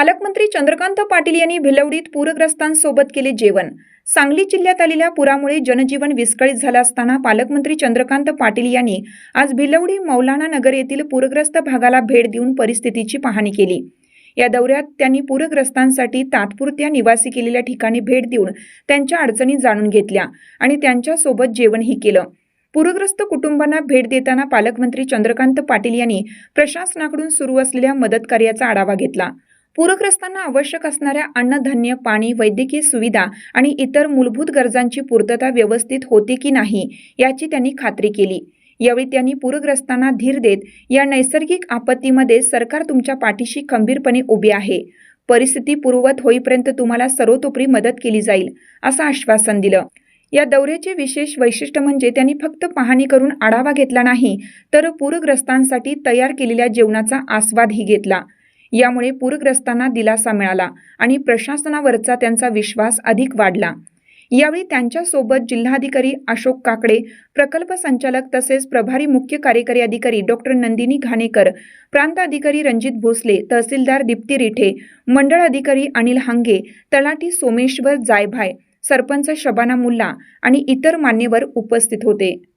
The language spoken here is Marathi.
पालकमंत्री चंद्रकांत पाटील यांनी भिलवडीत पूरग्रस्तांसोबत केले जेवण. सांगली जिल्ह्यात आलेल्या पुरामुळे जनजीवन विस्कळीत झालं असताना पालकमंत्री चंद्रकांत पाटील यांनी आज भिलवडी मौलाना नगर येथील पूरग्रस्त भागाला भेट देऊन परिस्थितीची पाहणी केली. या दौऱ्यात त्यांनी पूरग्रस्तांसाठी तात्पुरत्या निवासी केलेल्या ठिकाणी भेट देऊन त्यांच्या अडचणी जाणून घेतल्या आणि त्यांच्यासोबत जेवणही केलं. पूरग्रस्त कुटुंबांना भेट देताना पालकमंत्री चंद्रकांत पाटील यांनी प्रशासनाकडून सुरू असलेल्या मदत कार्याचा आढावा घेतला. पूरग्रस्तांना आवश्यक असणाऱ्या अन्नधान्य पाणी वैद्यकीय सुविधा आणि इतर मूलभूत गरजांची पूर्तता व्यवस्थित होते की नाही याची त्यांनी खात्री केली. यावेळी त्यांनी पूरग्रस्तांना धीर देत या नैसर्गिक आपत्तीमध्ये सरकार तुमच्या पाठीशी खंबीरपणे उभे आहे. परिस्थिती पूर्ववत होईपर्यंत तुम्हाला सर्वतोपरी मदत केली जाईल असं आश्वासन दिलं. या दौऱ्याचे विशेष वैशिष्ट्य म्हणजे त्यांनी फक्त पाहणी करून आढावा घेतला नाही तर पूरग्रस्तांसाठी तयार केलेल्या जेवणाचा आस्वादही घेतला. यामुळे पूरग्रस्तांना दिलासा मिळाला आणि प्रशासनावरचा त्यांचा विश्वास अधिक वाढला. यावेळी त्यांच्यासोबत जिल्हाधिकारी अशोक काकडे प्रकल्प संचालक तसेच प्रभारी मुख्य कार्यकारी अधिकारी डॉक्टर नंदिनी घाणेकर प्रांत अधिकारी रणजित भोसले तहसीलदार दीप्ती रिठे मंडळ अधिकारी अनिल हांगे तलाठी सोमेश्वर जायभाय सरपंच शबाना मुल्ला आणि इतर मान्यवर उपस्थित होते.